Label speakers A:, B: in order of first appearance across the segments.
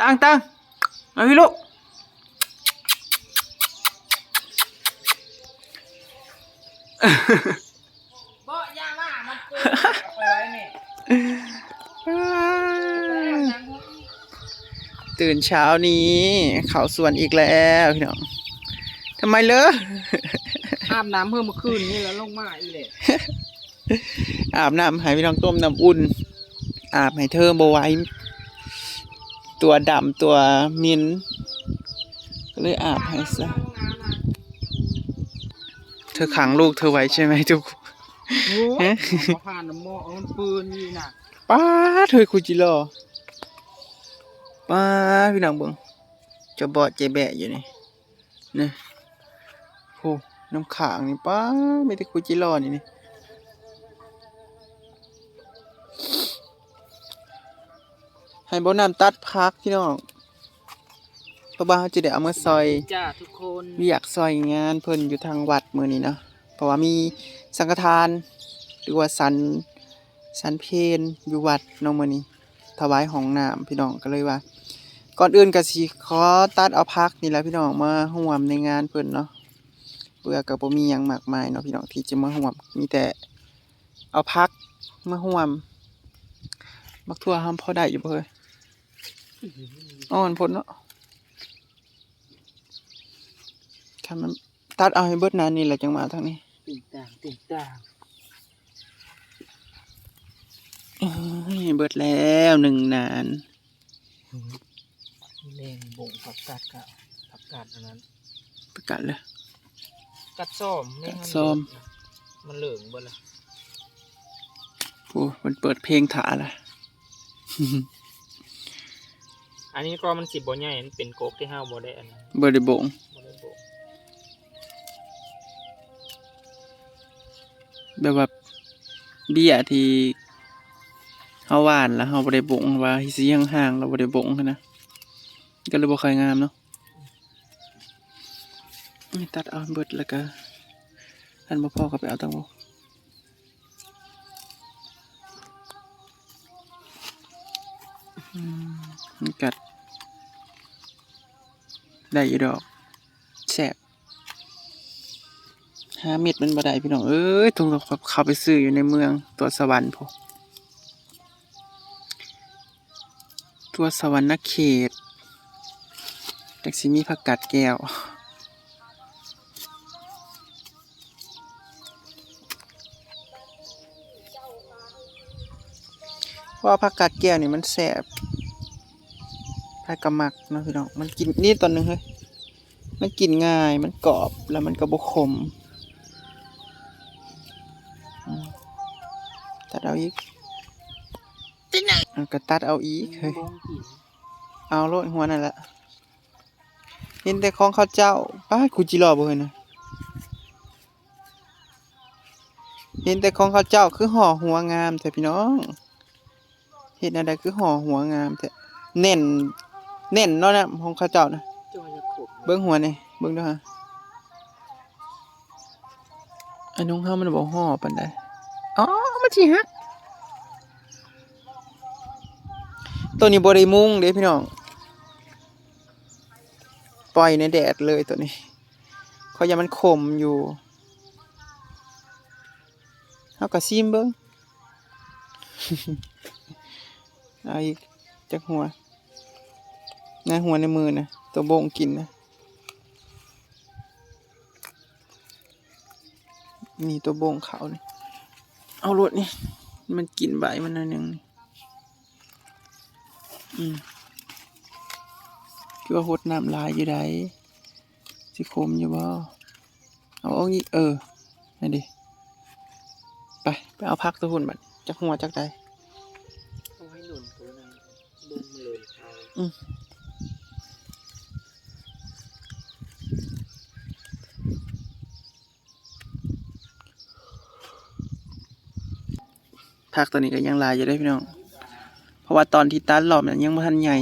A: ตั้งตั้งมาพี่ลูก
B: บ่ยาว่ามันเกินเอาไปไว้นี่
A: ตื่นเช้านี้ เขาสวนอีกแล้วพี่น้องทำไมเลอะ
B: อาบน้ำเพิ่มเมื่อคืนนี่แล้วลงมาอีเลย
A: อาบน้ำให้พี่น้องต้มน้ำอุ่น อาบให้เธอบ่ไหว้ ตัวดำตัวมินก็เลยอาบให้ซะเธอขังลูกเธอไว้ใช่ไหมทุกคน
B: โอ้
A: เอ๊ะ
B: มาผ่านน้ำหม้อเอามันปืนนี่น่ะ
A: ป้าดเธอคุจิโร่ป้าดพี่น้องเบิ่งจะบอดเจแบะอยู่นี่นี่โอ้น้ำขางนี่ป้าดไม่ได้คุจิโร่นี่นี่ ให้บ่น้ำตัดพักพี่น้องเพราะว่าเขาจะได้เอามาซอย
B: จ้าทุกคน
A: เรียกซอยงานเพิ่นอยู่ทางวัดมื้อนี้เนาะเพราะว่ามีสังฆทาน หรือว่าสันสันเพนอยู่วัดเนาะมื้อนี้ถวายห้องน้ำพี่น้องก็เลยว่า ก่อนอื่นก็สิขอตัดเอาพักนี่แหละพี่น้องมาร่วมในงานเพิ่นเนาะเพื่อก็บ่มีหยังมากมายเนาะพี่น้องที่จะมาร่วมมีแต่เอาพักมาร่วมมักทั่วห้ามพอได้อยู่บ่เฮ้ย อ่อนพ้นเนาะคันมันตัดเอาให้เบิดนานนี่แหละจังมาทางนี้
B: ติ่งต่างติ่งต่าง
A: เอ้ยเบิดแล้วหนึ่งนาน
B: แรงบ่งผักกาดกะผักกาดอันนั้น
A: ประกาศเลย
B: กัดส้มแม่ง
A: กัดส้ม
B: มันเหลืองบ่ล่ะ
A: โอ้มันเปิดเพลงถาละ
B: อันนี้ก็มันสิบบ่ใหญ่มันเป็นโกกที่ห้าวบ่ได้อันนั้น
A: เบอร์ดบง
B: บ่ได้บ่ง
A: แบบว่าเบี้ยที่เฮาหวานแล้วเฮาบ่ได้บงว่าสิห่างๆเราบ่ได้บงหั้นนะก็เลยบ่ค่อยงามเนาะนี่ตัดเอาเบิดแล้วก็อันบ่พอก็ไปเอาตังบ่อืมมันกัด ได้อยู่ดอกแซ่บห้าเม็ดมันบ่ได้พี่น้องเอ้ยทงกับเขาไปซื้ออยู่ในเมืองตัวสวรรค์พอตัวสวรรค์เขตจากสิมีผักกาดแก้วเพราะว่าผักกาดแก้วนี่มันแซ่บ ผักกะมักนะพี่น้องมันกินนี่ตอนหนึงเฮ้ยมันกินง่ายมันกรอบแล้วมันก็บกขมตัดเอาอีกก็ตัดเอาอีกเฮ้ยเอาโลดหัวนั่นแหละเห็นแต่ของข้าวเจ้าป้าคุจิรอบ่เฮ้ยนะเห็นแต่ของข้าวเจ้าคือห่อหัวงามแต่พี่น้องเห็นอะไรคือห่อหัวงามแต่เน่น เน่นเนาะนะของข้าวเจ้านะ
B: จอยจะขบ
A: เบิ้งหัวนี่เบิ้งด้วยฮะอันน้องห้ามันบอกห่อปันได้อ๋อมันจีฮักตัวนี้บริมุงเด้พี่น้อง ปล่อยในแดดเลยตัวนี้เขายังมันขมอยู่เอากระซิมเบิ้งเอาอีกจากหัว ในหัวในมือนะตัวโบงกินนะมีตัวโบงเขานี่เอารถนี่มันกินใบมันหน่อยหนึ่งนี่อืมคือว่าหดน้ำลายอยู่ไดสิคมอยู่บ่เอาเอาอีกเออนั่นดิไปไปเอาพักตัวหุ่นบัดจากหัวจากใด
B: เอาให้หนุนตัวนั้นบ่งเลยเขา
A: อืม พักตัวนี้ก็ยังลายอยู่ได้พี่น้อง เพราะว่าตอนที่ตัดรอบนั้นยังไม่ทันใหญ่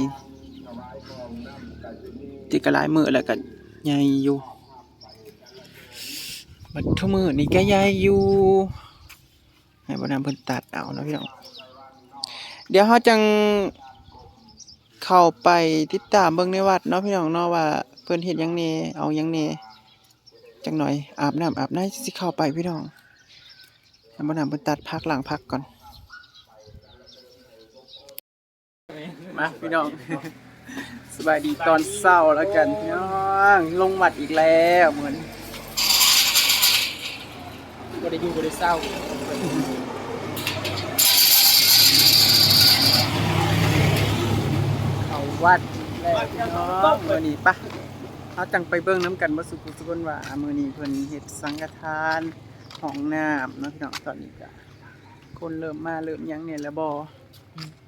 A: ติดกระลายมือแล้วก็ใหญ่อยู่บัดทุกมือนี่ก็ใหญ่อยู่ให้บนน้ำเพิ่นตัดเอานะพี่น้อง เดี๋ยวเขาจังเข้าไปติดตามเบิ่งในวัดเนาะพี่น้องเนาะว่าเพิ่นเฮ็ดยังแหน่เอายังแหน่จังหน่อยอาบน้ำอาบน้ำสิเข้าไปพี่น้องน้ำบ่น้ำเพิ่นตัดพักหลังพักก่อน มาพี่น้อง สบายดีตอนเช้าแล้วกันพี่น้องลงวัดอีกแล้วเหมือน
B: บ่ได้อยู่บ่ได้เศร้า
A: เขาวัดแล้วพี่น้องมื้อนี้ปะเอาจังไปเบิ่งน้ำกันว่าสุขุสุคนว่ามื้อนี้เพิ่นเฮ็ดสังฆทานห้องน้ำเนาะพี่น้องตอนนี้ก็คนเริ่มมาเริ่มหยังเนี่ยแล้วบ่ก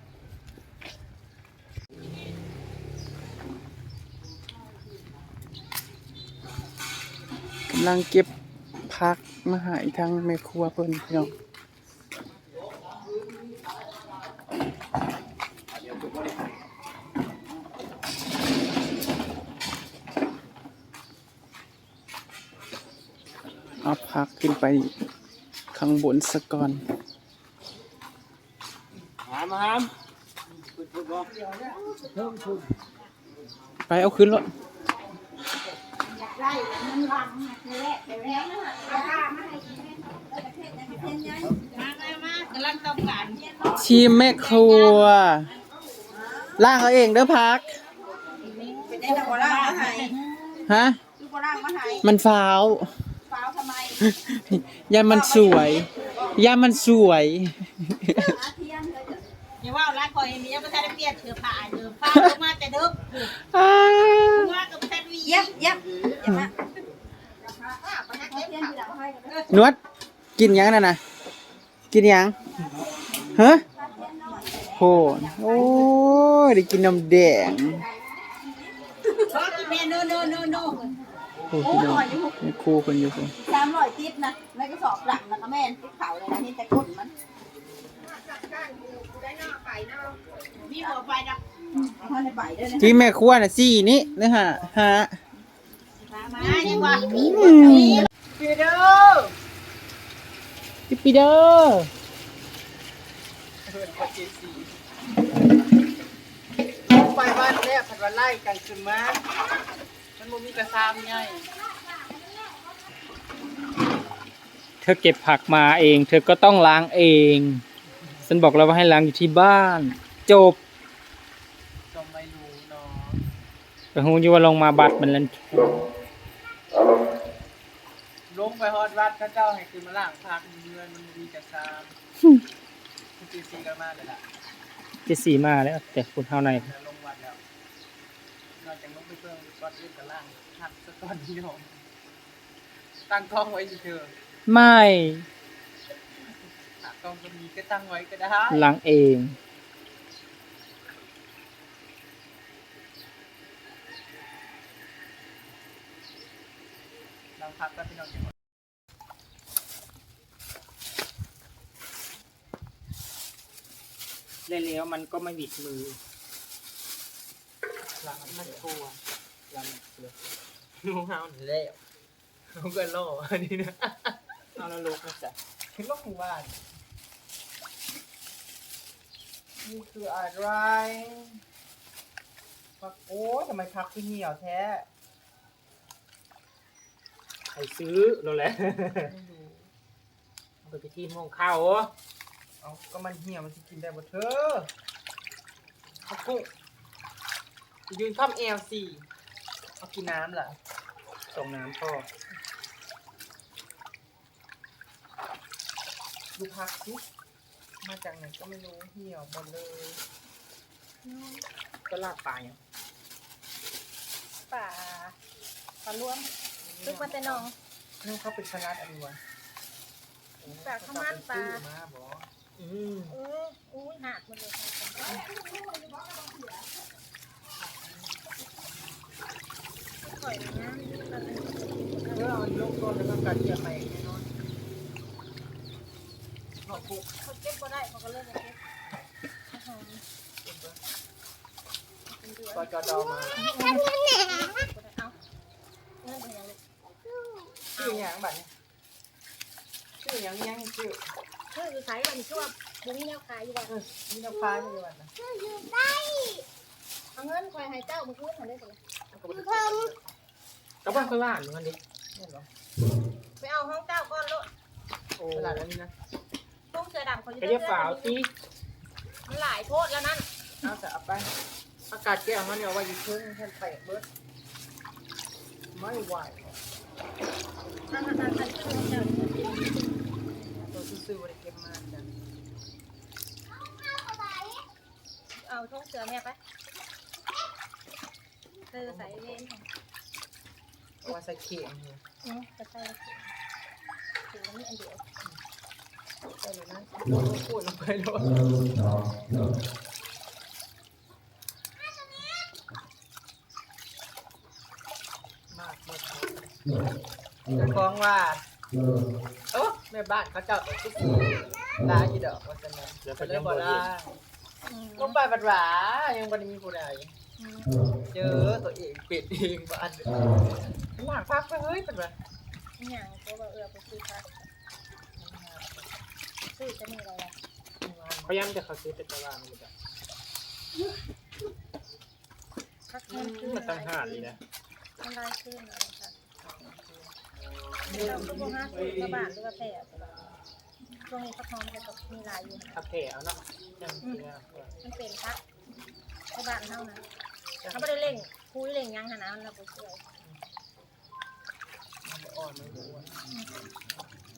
A: ำลังเก็บผักมาให้ทางแม่ครัวเพิ่นพี่น้องเอาพักขึ้นไปข้างบนสะก่อน
B: หามหาม
A: ไปเอาขึ้น แล้ว
C: กำลังต้องการ
A: ทีมแม่ครัวล่างเอาเองเด้อพัก
C: เป็นได้แต่โบราณมาให้
A: ฮะ
C: คือโบราณมาให้
A: มันฟ้าว
C: ฟ้าวทำไม
A: ยามันสวยยามันสวย
C: อย่าว่าร้านคอยมียังไม่ทันได้เปลี่ยนเสื้อผ้าเดิมฟ้าลงมาแต่เดิม
A: อ้า
C: ว่ากับแพทวีเย็บเย็บเย็บมา
A: นวดกินหยังน่ะนะกินหยังฮะโหโอ้ยได้กินน้ำแดง
C: ชอบกินแม่โนโนโนโน
A: โอ้พี่น้องแม่ครูคนอยู่คน
C: สามร้อยติ๊บนะแล้วก็สอบหลังนะก็แม่นติ๊บเขาเลยนะนี่แต่ก้นมัน มีหัวไฟดับที่
A: แม่ครัวน่ะสี่นี่นะฮะฮะ
C: มาดีกว่า
A: ปีเดอร์ปีเดอร์ไปบ้านเนี่ผัดวันไล่กันขึ้นมามันบ่มีกระซามไง
B: เธอเก็บผักมาเอง เธอก็ต้องล้างเอง ฉันบอกแล้วว่าให้ล้างอยู่ที่บ้าน จบ
A: ก็ไม่รู้เนาะ
B: แต่ฮู้อยู่ว่าลงมาบัตรมันแล้ว
A: ลงไปฮอดวัดเข้าเจ้าให้ขึ้นมาล่างพักเงินมันบ่มีกระซามคุณตีซีกันมาเลยล่ะ
B: จะสีมาแล้ว แต่คุณเท่าไหน
A: แล้วลงวัดแล้วนอกจากลงไปเพิ่มวัดเรื่องกับล่างพักสักตอนนี้หอมตั้งกล้องไว้เฉย
B: ไม่
A: ๆตั้งกล้องก็มีก็ตั้งไว้ก็ได้
B: ล้างเอง
A: เราพักก็พี่น้องจังหวัด
B: แล้วมันก็ไม่บิดมือ
A: หลังมันกลัวหลังมันกลัวงูเห่าหนีแล้วเขาก็ล่ออันนี้นะ
B: เอาแล้วลูกนะจ๊ะ
A: คือล่อของบ้าน นี่คืออะไรพักโอ้ยทำไมพักที่เหี่ยวแท้
B: ใครซื้อเราแหละ
A: ไม่รู้
B: เอาไปที่ห้องข้าว
A: เอาก็มันเหี่ยวมันจะกินได้หมดเธอพักกุ้งยืนข้ามเอลสี่เอากินน้ำเหรอ
B: ส่งน้ำพ่อ
A: ดูพักสิ มาจากไหนก็ไม่รู้เหี่ยวหมดเลย
B: ก็ลาบปลาอย่าง
C: ป่าปลารวมลึกมาแต่น้อง
A: นี่เขาเป็นชนะอันนี้วะ
C: ปลาข้าวมันปลา
A: ซื้อมาบอ
B: อืม
C: เอออุ้ยหักมันเลยข่อยนะ
A: เพื่อเอายกต้นแล้วก็กัดเกี่ยไปแน่นอน หก
C: เขาเก็บก็ได้เขาก็เลิกเก็บ
A: กอจอดอมา
C: ก็ได้เอาเงินเป็นยังไง
A: ชื่อหยังบัดนี้ชื่อหยังยังชื่อ
C: คือคือขายวันช่วงบุ้งแนวขายอยู่วัน
A: เออมีน้ำฟ้าไม่ได้บัดนะ
C: ขเอาเงินคอยให้เจ้ามือคืนให้ได้สิ
B: กับบ้านค่อยว่าหนูกันดิ
C: ไปเอาห้องเจ้าก่อนลูก
B: โอ้ตลาดแล้วนี่นะ
C: สือดำเขาจะ
B: ไปเรียกฝาวตี
C: มันหลายโทษแล้วนั่น
B: เอาแต่เอาไปอากาศแก้วมันเนี่ยเอาไว้อยู่เพิ่งแค่แตกเบิดไม่ไหว
C: อันนั้นอันนั้นคือเจ้า
B: ตัวซื่อๆวันเก็บมาจ้ะ
C: เอาท้องเสือแม่ไปเธอใส่เอง
B: เอาไว้ใส่เข่งเนี่ย
C: อืมจะใส่ถึงนี้อันเดียว
B: ใส่ เลยนะพูดลงไปแล้วมากมากจะฟ้องว่าเออแม่บ้านเขาเจ้าตัวทุกทีลาอยู่ดอกวันจันทร์จะเลยบอกว่า
C: อืม
B: ลงไปบัดหวายังบ่ได้มีผู้ใดเจอตัวเองเป็ดเองบ้านหลังพักไปเฮ้ยเป็นไร
C: อหย่างเขาบอกเออไปซื้อพัก ซื้อจะมีอะไรอะ
B: เขาย้ำจะเขาซื้อแต่ตลาดมันจะ
C: พักมันคือ
B: มันตั้งห้าเลยนะ
C: มันลายขึ้นอะไรค่ะเราก็บอกห้าสิบกว่าบาทหรือว่าแปดช่วงนี้พักหอมจะตกมีลายอยู่นะ
B: ทับแผลเอาเนาะยังเนี่ย
C: มันเป็นพักในบ้านเท่านั้นเขาไม่ได้เล่งคุยเล่งยังขนาดนั้นเราไปช่วย
B: อ่อนมันอ้วน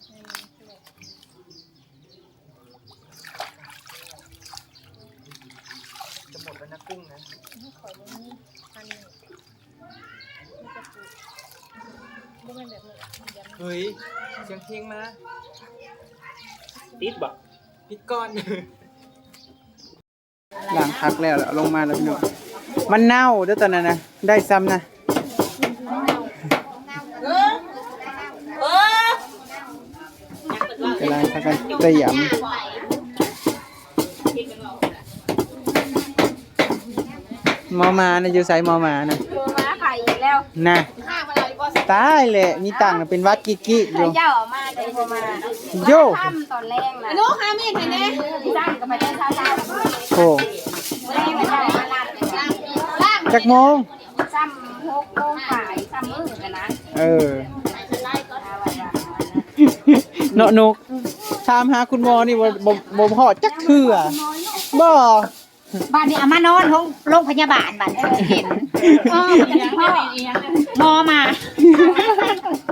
C: อืมช่วย
B: จะหมดแล้วนะ กุ้งนะ
C: ให้ขอยตรงนี้พันหนึ่งนี่จะปลูกบ่เป็นแบบนี้มันแบบนี้
B: เฮ้ยเสียงเพลงมา
D: ติดบ่
B: ปิดก้อน
A: ล้างพักแล้วแล้วเอาลงมาแล้วพี่น้องมันเน่าเด้อตอนนั้นนะได้ซ้ำนะกำลังพากันเตรียม มอมานะอยู่ไสหมอมานะ
E: โทรมาไข่อีกแล้ว
A: นะ
E: ข้างมาเลยบ่
A: ตายแหละมีตังค์น่ะเป็นวัดกิกิอยู่
E: เจ้าออกมาได้โทรมา
A: โย่
E: ค่ำตอนแรกนะลูกหามีดให้แน่จ้างก็ไปได้เช้าเช้า
A: โอ้
E: แรงไม่ได้มาลาดไปจ้างล่าง
A: จักโมง
E: ซ้ำหกโมงฝ่ายซ้ำมือกันนะ
A: เออ เนาะนกถามหาคุณหมอนี่บ่บ่บ่พอจักเทื่อบ่
E: บ้านนี้เอามานอนห้องโรงพยาบาลบ้านเห็นเออจะพ่อหมอมา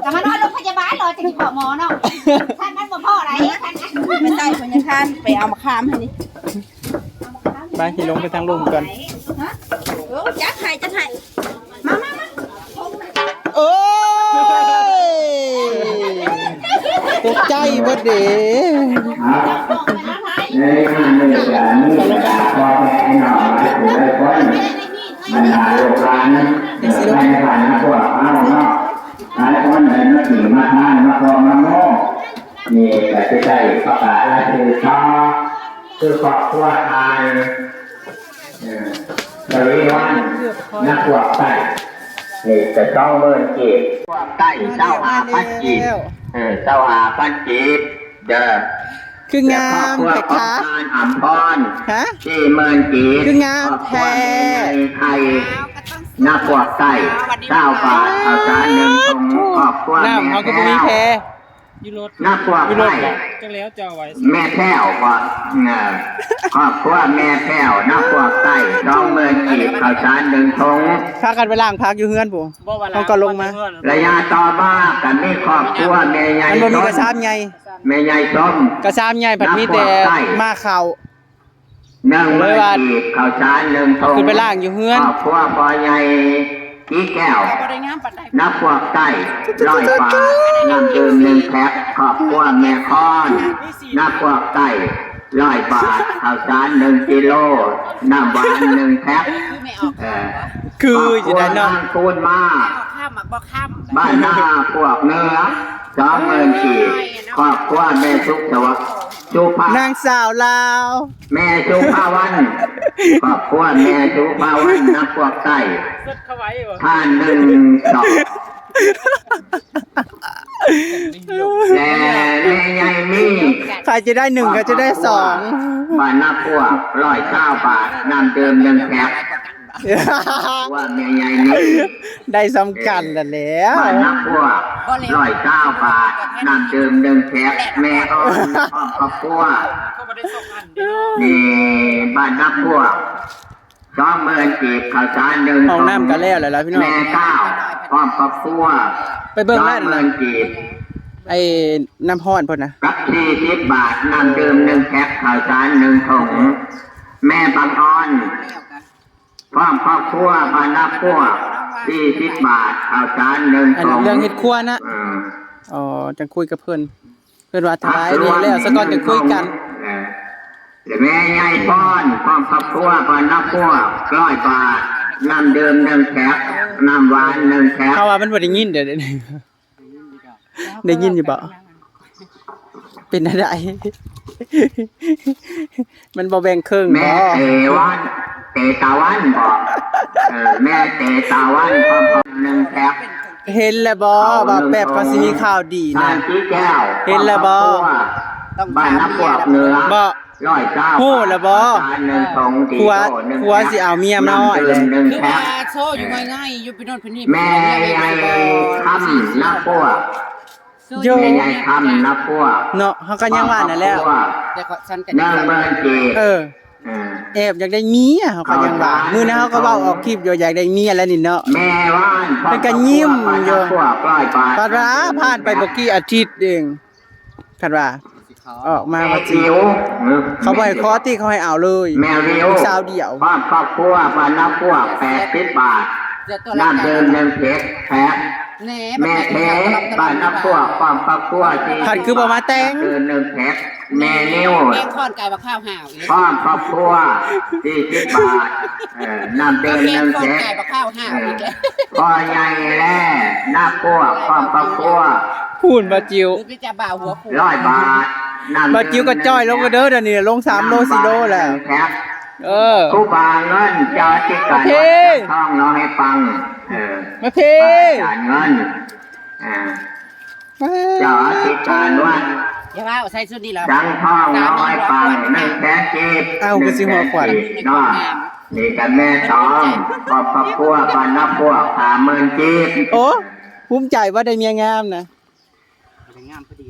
E: เอามานอนโรงพยาบาลเหรอจะที่พ่อหมอเนาะท่านนั้นบ่พ่ออะไรท่านนั้น
F: ไม่ได้พญาคานไปเอามาข้ามให้นี่
A: ไปสิลงไปทางลมก่อน
F: เออจักไห้จักไห้
A: เอ้ยตกใจเบิดเด้
G: ในงานในสารใน สารก็ให้หน่อยได้พ้นมันหาโอกาสในฐานะพวกเราเนาะหลายคนเห็นมาถึงมาทานมาพอมาโม่นี่ก็จะได้ประกาศและคือชอคือครอบครัวไทยเออตะลีวันนักพวกไต้นี่จะต้องเบิ่นจีบพวกไต้เจ้าอาพันจีบ เออเจ้าอาพันจีบเด้อ
A: คืองาม
G: แต่
A: แต่
G: คร
A: คะ
G: อบครัวของการอัมพร
A: ฮะ
G: ที่เมืองจีน
A: คืองามแท้
G: ครอบครัวในไทยนักพวกไต้เจ้าบาทเอาจานหนึ่งของครอบครัว
A: น้ำ
G: แม่
A: เขาก็บ่มีแพ้
B: ยูโร
G: นักพวก
A: มีรถ
G: ไต้
A: เหรอ
B: จังแล้วจะเอาไว้
G: แม่แพ้วก็เออครอบครัวแม่แพ้วนักพวกไต้น้องเมืองจีนเอาจานหนึ่งทง
A: พากันไปล้างพักอยู่เฮือนปู่
B: บ่ว่า
A: เขาก็ลงมา
G: ระยะต่อมากันมีครอบครัวแม่ใหญ่
A: มันบ่มี
G: ส้ม
A: กระซามใหญ่
G: แม่ใหญ่ส้ม
A: กระซามใหญ่ผัดมีแต่มาเข้า
G: หนึ่งเมืองจีนข้าวสารหนึ่งทง
A: ขึ้นไปล่างอยู่เฮือน
G: ครอบครัวพ่อใหญ่ พี่แก้ว
F: บ่ได้งามปานใด
G: นับพวกไก่ร้อยปลาน้ำดื่มหนึ่งแพ็คครอบครัวแม่ค้อน นับพวกไก่ร้อยบาทข้าวสารหนึ่งกิโลน้ำหวานหนึ่งแพ็ค
F: คือไม่ออก
G: เออ
A: คือจะได้เนาะ
G: ครอบครัวบ้านคูนมา
F: ข้ามมักบ่ข้าม
G: บ้านหน้าพวกเนื้อสองหมื่นสี่ครอบครัวแม่สุขสวัสดิ์สุภาพ
A: นางสาวลาว
G: แม่สุภาวัน ครอบครัวแม่สุภาวันนับพวกไก่
B: สุดเข้าไว้บ่
G: ท่านหนึ่งสองแต่แม่ใหญ่นี่
A: ใครจะได้หนึ่งก็จะได้สอง
G: บานนับพวกร้อยเก้าบาทน้ำเติมหนึ่งแพ็คว่าเมียใหญ่นี่
A: ได้สำคัญนั่นแหล้ว
G: บ้านนักพวกร้อยเก้าบาทน้ำดื่มหนึ่งแพ็คแม่อ่อนพร้อมครอบครัว
D: ก็บ่ได้ส่งอันเด้อ
G: นี่ บ้านนักพวกสองหมื่นกีบข้าวสารหนึ่ง
A: ห้องน้ำก็แล้วแหละล่ะพี่น้อง
G: แม่เก้าพร้อมครอบครัว
A: ไปเบิ่ง
G: สอ
A: ได้
G: งห
A: นั่น
G: มื่
A: น่ะ
G: นกีบ
A: ไอ้น้ำฮ้อนเพิ่นน่ะ
G: รับสี่สิบบาทน้ำดื่มหนึ่งแพ็คข้าวสารหนึ่งถุงแม่บางอ่อนพร้อมครอบครัวบ้านนักพวกสี่สิบบาทข้าวสารหนึ่ง
A: อัน
G: ถุง
A: เรื่องเฮ็ดครัวนะ
G: เออ
A: อ๋อจังคุยกับเพิ่นเพิ่นว่าท้ายนี่แล้วซะก่อนจะคุยกัน
G: เออเดี๋ยว แม่ใหญ่ป้อนพร้อมครอบครัวบ้านนักพวกร้อยบาทน้ำดื่มหนึ่งแพ็คน้ำหวานหนึ่งแพ็ค
A: เขาว่ามันบ่ได้ยินเดี๋ยวนี้ได้ยินอยู่บ่เป็นอะไรมันบ่แบ่งครึ่ง
G: แม่
A: บ่
G: เตวันเตตาวันบอกเออแม่เตตาวันพร้อมๆหนึ่งแพ็ค
A: เห็นแล้วบ่ว่าแป๊บเขาสิมีข่าวดี
G: ทา
A: นะ
G: นชี้แก้ว
A: เห็นแล้วบ่
G: บ้านนักพวกเหนือ
A: บ่
G: ร้อยเก้า
A: โอ้แล้วบ่
G: ทานหนึ่งสองตี
A: ผัว
G: โตหนึ่ง
A: ผัวสิเอาเมียมาน้อยเลยำ
G: ดื่หนึ่ง
F: คือ
G: แพ็
F: ว่า
G: ค
F: โซ่อยู่ง่ายๆอยู่ไปโน่นไปนี่
G: แม่ใหญ่คำนักพวก
A: โย
G: แม่ใหญ่คำนักพวก
A: เนาะเขาก็ยังว่านั่นแหล้ว
F: แต่ก็ฉันก็
G: หนึ่งเมื่อจี
A: เออ
G: เออ
A: แอบอยากได้เมียเขาก็ยังว่ามื้อนั้นเขาก็เว้าออกคลิปอยู่อยากได้เมียแล้วนี่เนาะ
G: แม่ว่าน
A: เป็นกันยิ้มอยู่
G: พวกร้อยบาท
A: ปาราผ่านไปบ่กี่อาทิตย์เองคันว่า ออกมา
G: แม่
A: ว่าสิ
G: จิ๋ว
A: เขาบ่ให้คอที่เขาให้เอาเลย
G: แมวเรียว
A: ลูกสาวเดี่ยว
G: บ้านครอบครัวบ้านนับพวกแปดสิบบาทน้ำเดิมหนึ่งเพชรแพ็ค
F: แหน่
G: แม่เทบ้านนับพวกความครอบครัวที่
A: ขัดคือบ่มาแต่ง
G: น้ำเดิมหนึ่งเพชรแม่นิ้ว
F: แกงทอดไก่บักข้าวห่าวอีก
G: ความครอบครัวที่สิบบาทเออน้ำเดิม
F: แก
G: หนึ่
F: ง
G: ง
F: ทอ
G: เพ
F: ด
G: ชร
F: ไก่บักข้าวห่าวอีกแล้ว
G: พ่อใหญ่แล่นับพวกความครอบครัว
A: พูนบ่จิว
F: คือจะบ่าวหัวปู
G: ร้อยบาทน้ำ
A: บ่จิวก็จ้อยลงก็เด้อเดี๋ยวนี้ลง3โล4โลแล้ว
G: แพ็ค
A: เออ
G: ครูบาเงินเจ้าที่การ
A: โอเค
G: ท่องน้องให้ฟัง เออ
A: มาเพ
G: จ่ายเงินอ่าเจ้าที่การวัด
F: อย่าว่าใส่ชุดนี้แล้ว
G: จังท่องน้องให้ฟังหนึ่งแสนจีบ
A: เอ้าคือสิหัวขวัญ
G: เนาะนี่กันแม่สองครอบครัวปันนับพวกสามหมื่นจีบ
A: โอ้ภูมิใจว่าได้เมียงามนะ
F: งามพอดี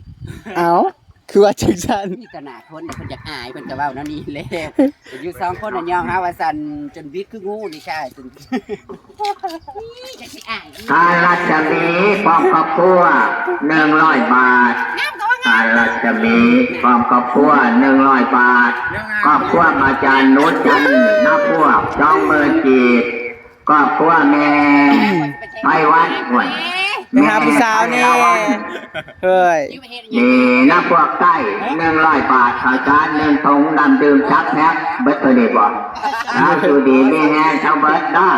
A: เอ้า คือว่าจังซั่น
F: นี่ก็หนาคนเพิ่นอยากอายเพิ่นก็เว้านั่นนี่แหละอยู่สองคนน่ะยอมหาว่าสั่นจนวิทย์คืองูนี่ใช่จนจะสิอาย
G: ทานรัชมีพร้อมครอบครัวหนึ่งร้อยบาททานรัชมีพร้อมครอบครัวหนึ่งร้อยบาทครอบครัวอาจารย์นุชจันทร์นับพวกจ้องมือจีบครอบครัวแม่ไพวันหวย
A: ไปหาผู้สาวนี่เฮ้ย
F: อยู่ประเทศนี้
G: นี่นับพวกใต้หนึ่งร้อยบาทข้าวสารหนึ่งถุงน้ำดื่มชักแพ็คเบิดตัวนี้บ่ถ้าสูดีมีแห้งทั้งเบิดได้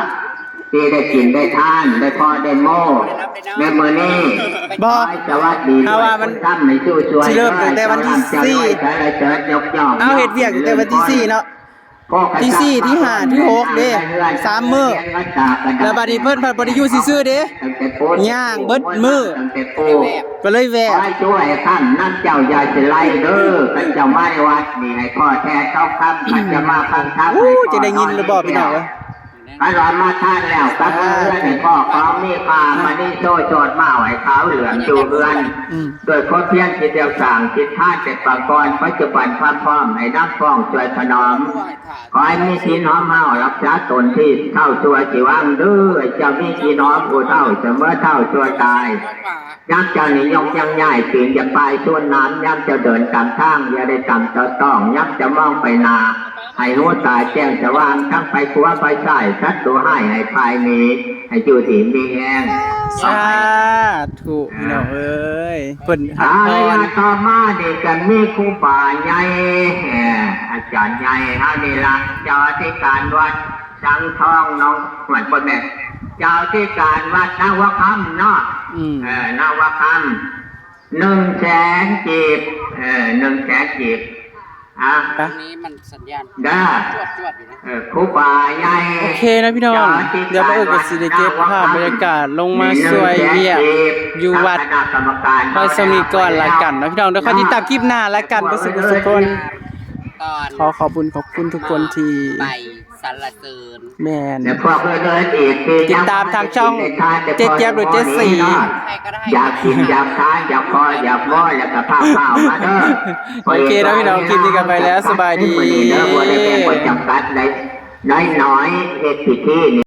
G: ที่ได้กินได้ทานได้พอได้โม่ในมือนี้
A: บ่
G: ขอให้สวัสดี
A: เอาว่ามัน
G: ทำในช่วยช่วย
A: สิเริ่มตั้งแต่วันที่สี่เอาเฮ็ดเวียกตั้งแต่วันที่สี่เนาะ ที่สี่ที่ห้าที่หกเด้สามมื้อแล้วบัดนี้เพิ่นเพิ่นบ่ได้อยู่ซื่อๆเด้ย่างเบิดมื้อ
G: ตั้งแต่ปู
A: ก็เลยแวะ
G: ขอให้ช่วยท่านนั่นเจ้าอย่าสิไล่เด้อท่านเจ้ามาในวัดนี่ให้พ่อแท้เจ้าครับท่านจะมาฟังธรรม
A: อู้จะได้ยินหรือบ่พี่น้อง เอ้ย
G: ท่านรอนมาท่านแล้วกับเพื่อนให้พ่อเขามีพามานี่โชว์โจดมาให้เขาเหลืองจูเรือน โดยคนเพียงจิตเดียวสั่งจิตท่าเจ็ดปากกรปัจจุบันความพร้อมให้นักฟ้องช่วยถนอมขอให้มีพี่น้องเมารักษาตนที่เท่าตัวจีวังด้อจะมีพี่น้องผู้เท่าเสมอเท่าตัวตายยักษ์เจ้านิยมยังง่ายเปลี่ยนจะไปส่วนน้ำยักษ์จะเดินตามทางอย่าได้ตามจ้าต้องยักษ์จะมองไปนา ให้รู้ตาแจ้งจะวางทั้งไปขัวไปใส่สัตว์ตัวให้ให้ภายนี้ให้อยู่ที่มีแห้ง
A: สาธุพี่น้องเอ้ยเพิ่นหั
G: อาก
A: พ
G: ระ
A: ร
G: ยะต่อมาเด็กกันมีครูป่าใหญ่เอ่ออาจารย์ใหญ่เฮานี่ละเจ้าที่การวัดสังทองน้องเหมือนคนแม่เจ้าที่การวัดนาวคำเนาะ
A: อืม
G: เออนาวคำหนึ่งแสนจีบเออหนึ่งแสนจีบ อะ
A: ไป
F: ตรงนี้มันสัญญาณ
G: เด้อ
F: จวดจวดอยู่นะ
G: เออครูป่าใหญ่
A: โอเคนะพี่น้อง เดี๋ยวพระเอกก็สิได้เก็บภาพบรรยากาศลงมาสวยเวียกอยู่วัด
G: คณะกรรมการ
A: ไปสมีก่อนละกันนะพี่น้องเดี๋ยวค่อยติดตามคลิปหน้าละกันบ่สุขสุขคน
F: ตอน
A: ขอขอบคุณขอบคุณทุกคนที่
F: บ่าย สรรเสริญ
A: แม่น
G: แล้วพวกเดินอีกที
A: ติดตามทางช่องเจ๊เจี๊ยบหรือเจ๊สี
F: ใครก็ได้
G: อยากกินอยากทานอยากพออยากม้อแล้วก็ข้าวข้าวมาเด้อ
A: โอเคแล้วพี่น้องคลิปนี้กันไปแล้วสบายดี
G: เด้อบ่ได้เป็นคนจำกัดเลยน้อยๆเฮ็ดพิธีนี่